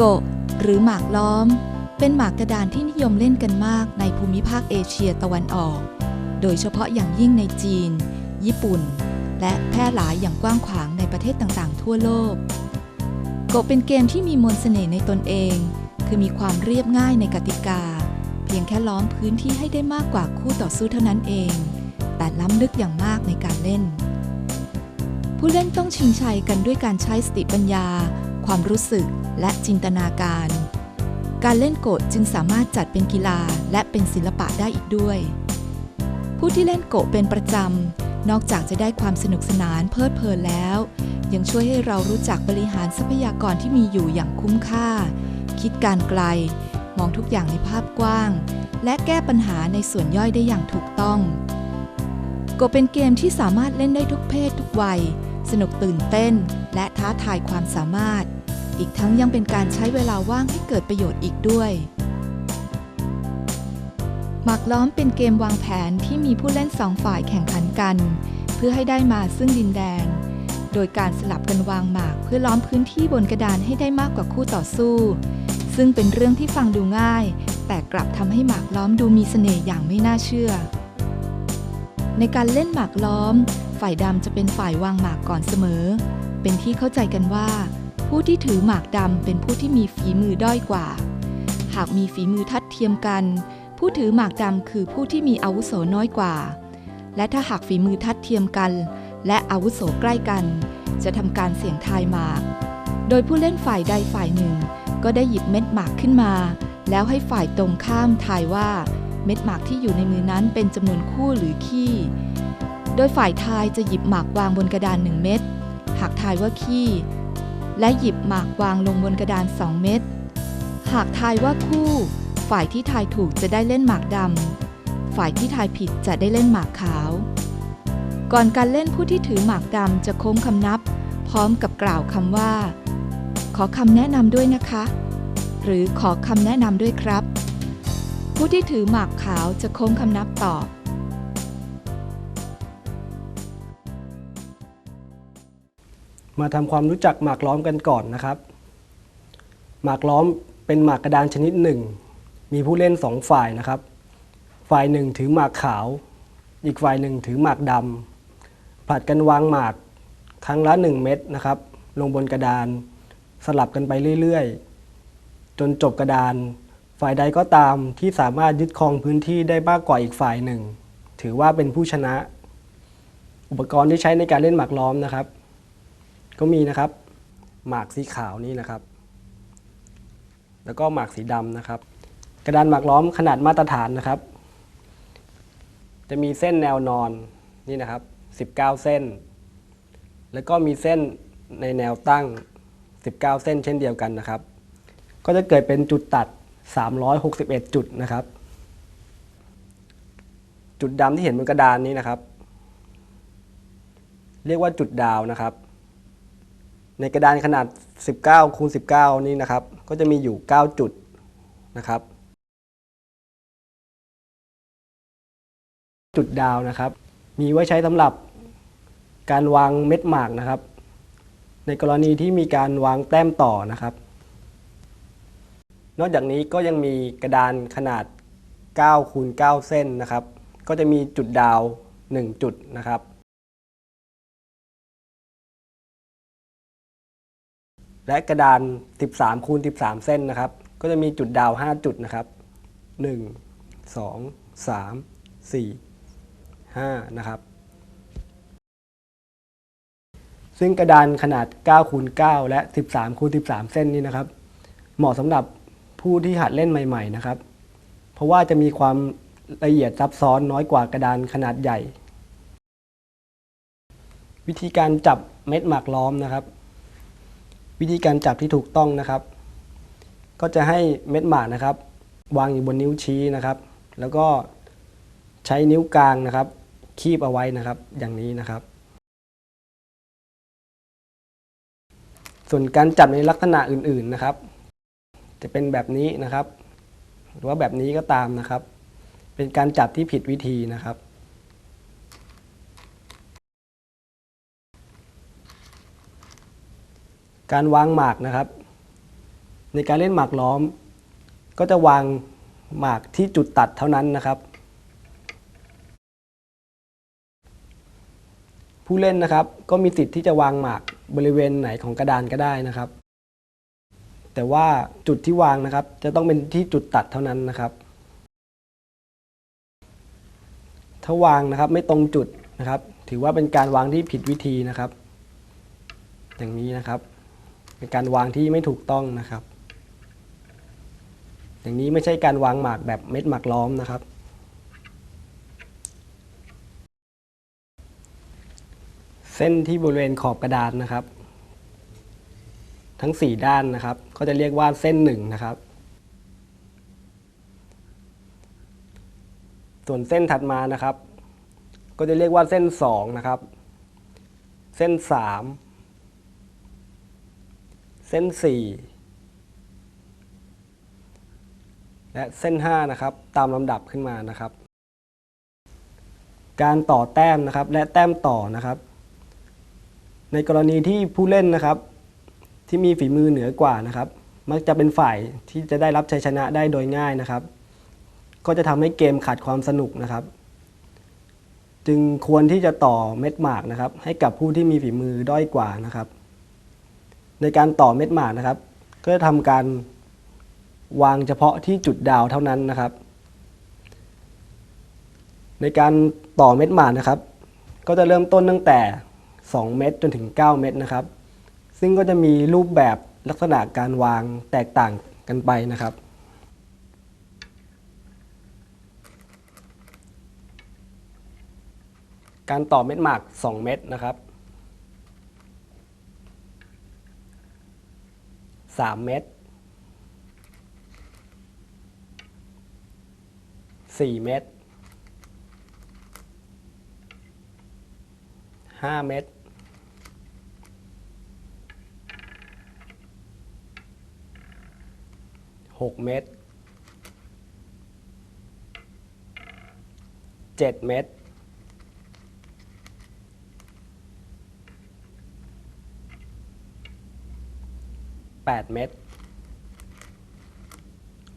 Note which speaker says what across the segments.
Speaker 1: โกะหรือหมากล้อม เป็นหมากกระดานที่นิยมเล่นกันมากในภูมิภาคเอเชียตะวันออก โดยเฉพาะอย่างยิ่งในจีน ญี่ปุ่น และแพร่หลายอย่างกว้างขวางในประเทศต่างๆ ทั่วโลก โกะเป็นเกมที่มีมนต์เสน่ห์ในตนเอง คือมีความเรียบง่ายในกติกา เพียงแค่ล้อมพื้นที่ให้ได้มากกว่าคู่ต่อสู้เท่านั้นเอง แต่ล้ำลึกอย่างมากในการเล่นผู้เล่นต้องชิงชัยกันด้วยการใช้สติปัญญา ความรู้สึกและจินตนาการ การเล่นโกะจึงสามารถจัดเป็นกีฬาและเป็นศิลปะได้อีกด้วย ผู้ที่เล่นโกะเป็นประจำ นอกจากจะได้ความสนุกสนานเพลิดเพลินแล้ว ยังช่วยให้เรารู้จักบริหารทรัพยากรที่มีอยู่อย่างคุ้มค่า คิดการไกล มองทุกอย่างในภาพกว้าง และแก้ปัญหาในส่วนย่อยได้อย่างถูกต้องโกเป็นเกมที่สามารถเล่นได้ทุกเพศทุกวัย สนุกตื่นเต้น และท้าทายความสามารถ อีกทั้งยังเป็นการใช้เวลาว่างให้เกิดประโยชน์อีกด้วย หมากล้อมเป็นเกมวางแผนที่มีผู้เล่นสองฝ่ายแข่งขันกัน เพื่อให้ได้มาซึ่งดินแดน โดยการสลับกันวางหมากเพื่อล้อมพื้นที่บนกระดานให้ได้มากกว่าคู่ต่อสู้ ซึ่งเป็นเรื่องที่ฟังดูง่าย แต่กลับทำให้หมากล้อมดูมีเสน่ห์อย่างไม่น่าเชื่อ ในการเล่นหมากล้อม ฝ่ายดำจะเป็นฝ่ายวางหมากก่อนเสมอ เป็นที่เข้าใจกันว่า ผู้ที่ถือหมากดำเป็นผู้ที่มีฝีมือด้อยกว่า หากมีฝีมือทัดเทียมกัน ผู้ถือหมากดำคือผู้ที่มีอาวุโสน้อยกว่า และถ้าหากฝีมือทัดเทียมกัน และอาวุโสใกล้กัน จะทำการเสี่ยงทายหมาก โดยผู้เล่นฝ่ายใดฝ่ายหนึ่ง ก็ได้หยิบเม็ดหมากขึ้นมา แล้วให้ฝ่ายตรงข้ามทายว่า เม็ดหมากที่อยู่ในมือนั้นเป็นจำนวนคู่หรือขี้โดยฝ่ายทายจะหยิบหมากวางบนกระดานหนึ่งเม็ดหากทายว่าขี้ และหยิบหมากวางลงบนกระดาน 2 เม็ด หากทายว่าคู่ ฝ่ายที่ทายถูกจะได้เล่นหมากดำ ฝ่ายที่ทายผิดจะได้เล่นหมากขาว ก่อนการเล่นผู้ที่ถือหมากดำจะโค้งคำนับ พร้อมกับกล่าวคำว่า ขอคำแนะนำด้วยนะคะ หรือขอคำแนะนำด้วยครับ ผู้ที่ถือหมากขาวจะโค้งคำนับตอบ
Speaker 2: มาทำความรู้จักหมากล้อมกันก่อนนะครับ หมากล้อมเป็นหมากกระดานชนิดหนึ่ง มีผู้เล่นสองฝ่ายนะครับ ฝ่ายหนึ่งถือหมากขาว อีกฝ่ายหนึ่งถือหมากดำผลัดกันวางหมากครั้งละหนึ่งเม็ดนะครับ ลงบนกระดานสลับกันไปเรื่อยๆ จนจบกระดาน ฝ่ายใดก็ตามที่สามารถยึดครองพื้นที่ได้มากกว่าอีกฝ่ายหนึ่ง ถือว่าเป็นผู้ชนะ อุปกรณ์ที่ใช้ในการเล่นหมากล้อมนะครับ ก็มีนะครับ หมากสีขาวนี่นะครับ แล้วก็หมากสีดำนะครับ กระดานหมากล้อมขนาดมาตรฐานนะครับ จะมีเส้นแนวนอนนี่นะครับ 19 เส้น แล้วก็มีเส้นในแนวตั้ง 19 เส้นเช่นเดียวกันนะครับ ก็จะเกิดเป็นจุดตัด 361 จุดนะครับ จุดดำที่เห็นบนกระดานนี้นะครับ เรียกว่าจุดดาวนะครับ ในกระดานขนาด 19คูณ19 นี่นะครับ ก็จะมีอยู่ 9 จุดนะครับ จุดดาวนะครับ มีไว้ใช้สำหรับการวางเม็ดหมากนะครับ ในกรณีที่มีการวางแต้มต่อนะครับ นอกจากนี้ก็ยังมีกระดานขนาด9คูณ9เส้นนะครับ ก็จะมีจุดดาว 1 จุดนะครับ และกระดาน 13 คูณ 13 เส้นนะครับ ก็จะมีจุดดาว 5 จุดนะครับ 1 2 3 4 5 นะครับ ซึ่งกระดานขนาด 9 คูณ 9 และ 13 คูณ 13 เส้นนี้นะครับ เหมาะสำหรับผู้ที่หัดเล่นใหม่ ๆ นะครับ เพราะว่าจะมีความละเอียดซับซ้อนน้อยกว่ากระดานขนาดใหญ่ วิธีการจับเม็ดหมากล้อมนะครับ วิธีการจับที่ถูกต้องนะครับ ก็จะให้เม็ดหมากนะครับ วางอยู่บนนิ้วชี้นะครับ แล้วก็ใช้นิ้วกลางนะครับ คีบเอาไว้นะครับ อย่างนี้นะครับ ส่วนการจับในลักษณะอื่นๆนะครับ จะเป็นแบบนี้นะครับ หรือว่าแบบนี้ก็ตามนะครับ เป็นการจับที่ผิดวิธีนะครับ การวางหมากนะครับ ในการเล่นหมากล้อม ก็จะวางหมากที่จุดตัดเท่านั้นนะครับ ผู้เล่นนะครับก็มีสิทธิ์ที่จะวางหมากบริเวณไหนของกระดานก็ได้นะครับ แต่ว่าจุดที่วางนะครับ จะต้องเป็นที่จุดตัดเท่านั้นนะครับ ถ้าวางนะครับไม่ตรงจุดนะครับ ถือว่าเป็นการวางที่ผิดวิธีนะครับ อย่างนี้นะครับ เป็นการวางที่ไม่ถูกต้องนะครับ อย่างนี้ไม่ใช่การวางหมากแบบเม็ดหมากล้อมนะครับ เส้นที่บริเวณขอบกระดานนะครับ ทั้ง 4 ด้านนะครับ ก็จะเรียกว่าเส้นหนึ่งนะครับ ส่วนเส้นถัดมานะครับ ก็จะเรียกว่าเส้น2นะครับ เส้น 3 เส้น 4 และเส้น 5 นะครับ ตามลำดับขึ้นมานะครับ การต่อแต้มนะครับ และแต้มต่อนะครับ ในกรณีที่ผู้เล่นนะครับ ที่มีฝีมือเหนือกว่านะครับ มักจะเป็นฝ่ายที่จะได้รับชัยชนะได้โดยง่ายนะครับ ก็จะทำให้เกมขาดความสนุกนะครับจึงควรที่จะต่อเม็ดหมากนะครับ ให้กับผู้ที่มีฝีมือด้อยกว่านะครับ ในการต่อเม็ดหมากนะครับ ก็จะทำการวางเฉพาะที่จุดดาวเท่านั้นนะครับ ในการต่อเม็ดหมากนะครับ ก็จะเริ่มต้นตั้งแต่ 2 เม็ดจนถึง 9 เม็ดนะครับ ซึ่งก็จะมีรูปแบบลักษณะการวางแตกต่างกันไปนะครับการต่อเม็ดหมาก 2 เม็ดนะครับ 3 เม็ด4 เม็ด5 เม็ด6 เม็ด7 เม็ด 8 เม็ด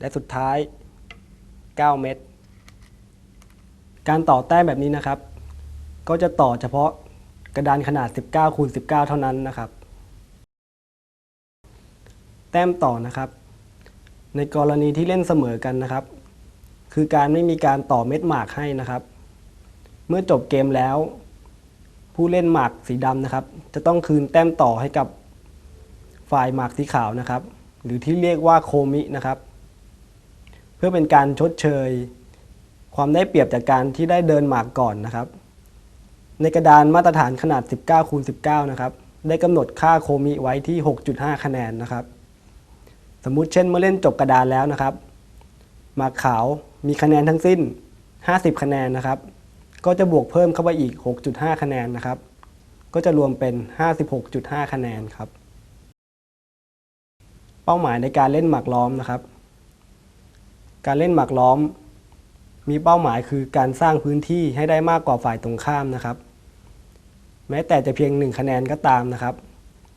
Speaker 2: และสุดท้าย 9 เม็ด การต่อแต้มแบบนี้นะครับ ก็จะต่อเฉพาะกระดานขนาด 19คูณ19 เท่านั้นนะครับ แต้มต่อนะครับ ในกรณีที่เล่นเสมอกันนะครับ คือการไม่มีการต่อเม็ดหมากให้นะครับ เมื่อจบเกมแล้ว ผู้เล่นหมากสีดำนะครับ จะต้องคืนแต้มต่อให้กับ ฝ่ายหมากสีขาวนะครับ หรือที่เรียกว่าโคมินะครับ เพื่อเป็นการชดเชย ความได้เปรียบจากการที่ได้เดินหมากก่อนนะครับ ในกระดานมาตรฐานขนาด 19คูณ19 นะครับ ได้กำหนดค่าโคมิไว้ที่ 6.5 คะแนนนะครับ สมมุติเช่นเมื่อเล่นจบกระดานแล้วนะครับ หมากขาวมีคะแนนทั้งสิ้น 50 คะแนนนะครับ ก็จะบวกเพิ่มเข้าไปอีก 6.5 คะแนนนะครับ ก็จะรวมเป็น 56.5 คะแนนครับ ป้าหมายในการเล่นหมากล้อมนะครับ การเล่นหมากล้อม มีเป้าหมายคือการสร้างพื้นที่ให้ได้มากกว่าฝ่ายตรงข้ามนะครับ แม้แต่จะเพียง1คะแนนก็ตามนะครับ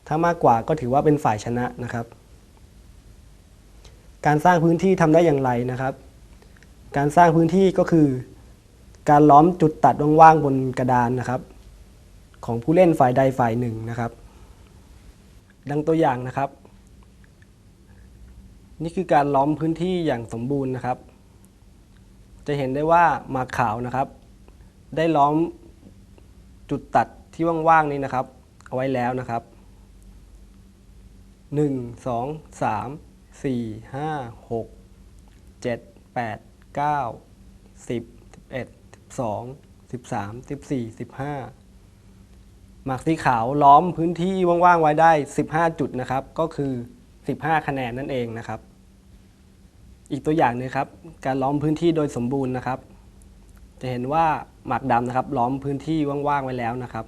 Speaker 2: ถ้ามากกว่าก็ถือว่าเป็นฝ่ายชนะนะครับ การสร้างพื้นที่ทำได้อย่างไรนะครับ การสร้างพื้นที่ก็คือ การล้อมจุดตัดว่างๆบนกระดานนะครับ ของผู้เล่นฝ่ายใดฝ่ายหนึ่งนะครับ ดังตัวอย่างนะครับ นี่คือการล้อมพื้นที่อย่างสมบูรณ์นะครับ จะเห็นได้ว่าหมากขาวนะครับ ได้ล้อมจุดตัดที่ว่างๆนี้นะครับ เอาไว้แล้วนะครับ 1 2 3 4 5 6 7 8 9 10 11 12 13 14 15 หมากสีขาวล้อมพื้นที่ว่างๆไว้ได้ 15 จุดนะครับ ก็คือ 15 คะแนนนั่นเองนะครับ อีกตัวอย่างหนึงครับ การล้อมพื้นที่โดยสมบูรณ์นะครับ จะเห็นว่าหมากดำนะครับ ล้อมพื้นที่ว่างๆไว้แล้วนะครับ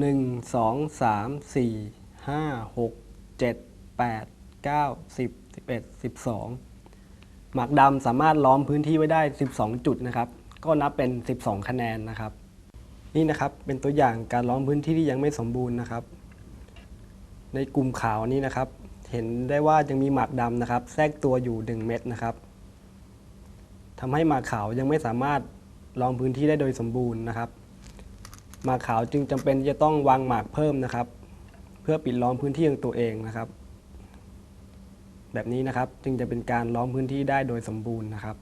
Speaker 2: 1 2 3 4 5 6 7 8 9 10 11 12 หมากดำสามารถล้อมพื้นที่ไว้ได้ 12 จุดนะครับ ก็นับเป็น 12 คะแนนนะครับ นี่นะครับเป็นตัวอย่างการล้อมพื้นที่ที่ยังไม่สมบูรณ์นะครับ ในกลุ่มขาวนี้นะครับ เห็นได้ว่ายังมีหมากดำนะครับ แทรกตัวอยู่ 1 เม็ดนะครับทำให้หมากขาวยังไม่สามารถรองพื้นที่ได้โดยสมบูรณ์นะครับ หมากขาวจึงจำเป็นที่จะต้องวางหมากเพิ่มนะครับ เพื่อปิดล้อมพื้นที่ของตัวเองนะครับ แบบนี้นะครับจึงจะเป็นการล้อมพื้นที่ได้โดยสมบูรณ์นะครับ